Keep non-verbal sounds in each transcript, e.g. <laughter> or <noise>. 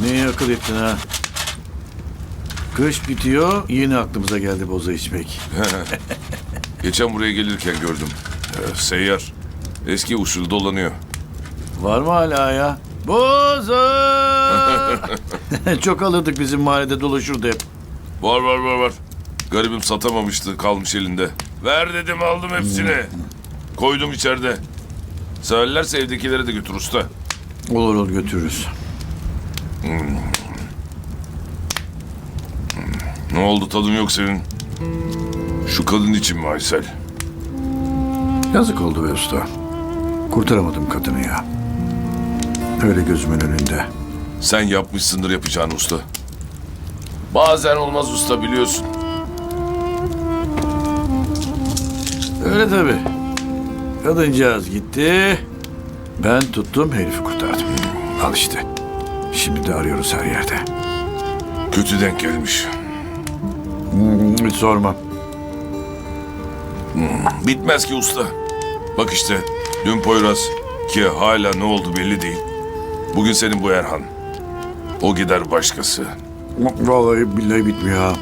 Neye akıl ettin ha? Kış bitiyor, yine aklımıza geldi boza içmek. <laughs> Geçen buraya gelirken gördüm. Ee, seyyar. Eski usul dolanıyor. Var mı hala ya? Boza! <laughs> Çok alırdık bizim mahallede dolaşırdı hep. Var var var var. Garibim satamamıştı kalmış elinde. Ver dedim aldım hepsini. Koydum içeride. Severlerse evdekilere de götür usta. Olur olur götürürüz. Ne oldu tadın yok senin? Şu kadın için mi Aysel? Yazık oldu be usta. Kurtaramadım kadını ya. Öyle gözümün önünde. Sen yapmışsındır yapacağını usta. Bazen olmaz usta biliyorsun. Öyle tabii. Kadıncağız gitti. Ben tuttum herifi kurtardım. Al işte. Şimdi de arıyoruz her yerde. Kötü denk gelmiş. Hiç sorma. Bitmez ki usta. Bak işte dün Poyraz ki hala ne oldu belli değil. Bugün senin bu Erhan. O gider başkası. Vallahi billahi bitmiyor ha.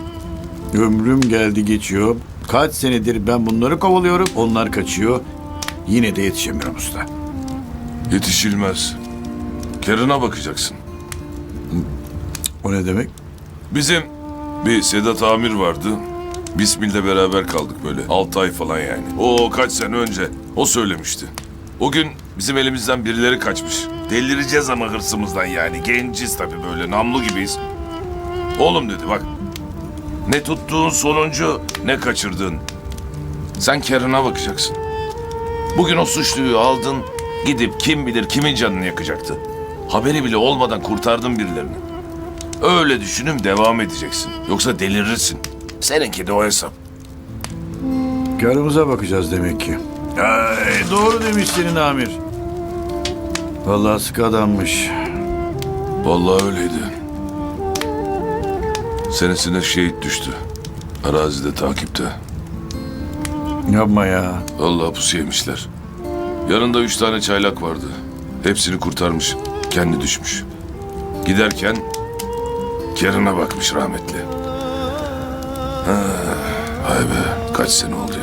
Ömrüm geldi geçiyor. Kaç senedir ben bunları kovalıyorum. Onlar kaçıyor. Yine de yetişemiyorum usta. Yetişilmez. Kerına bakacaksın. O ne demek? Bizim bir Sedat Amir vardı. Bismil'le beraber kaldık böyle. 6 ay falan yani. O kaç sene önce. O söylemişti. O gün bizim elimizden birileri kaçmış. Delireceğiz ama hırsımızdan yani. Genciz tabii böyle namlu gibiyiz. Oğlum dedi bak. Ne tuttuğun sonuncu ne kaçırdığın. Sen karına bakacaksın. Bugün o suçluyu aldın. Gidip kim bilir kimin canını yakacaktı. Haberi bile olmadan kurtardın birilerini. Öyle düşünüm devam edeceksin. Yoksa delirirsin. Seninki de o hesap. Karımıza bakacağız demek ki. Ay, doğru demiş senin amir. Vallahi sıkı adammış. Vallahi öyleydi. Senesine şehit düştü. Arazide takipte. Yapma ya. Vallahi pusu yemişler. Yanında üç tane çaylak vardı. Hepsini kurtarmış. Kendi düşmüş. Giderken Kerine bakmış rahmetli. Ha, ay be kaç sene oldu.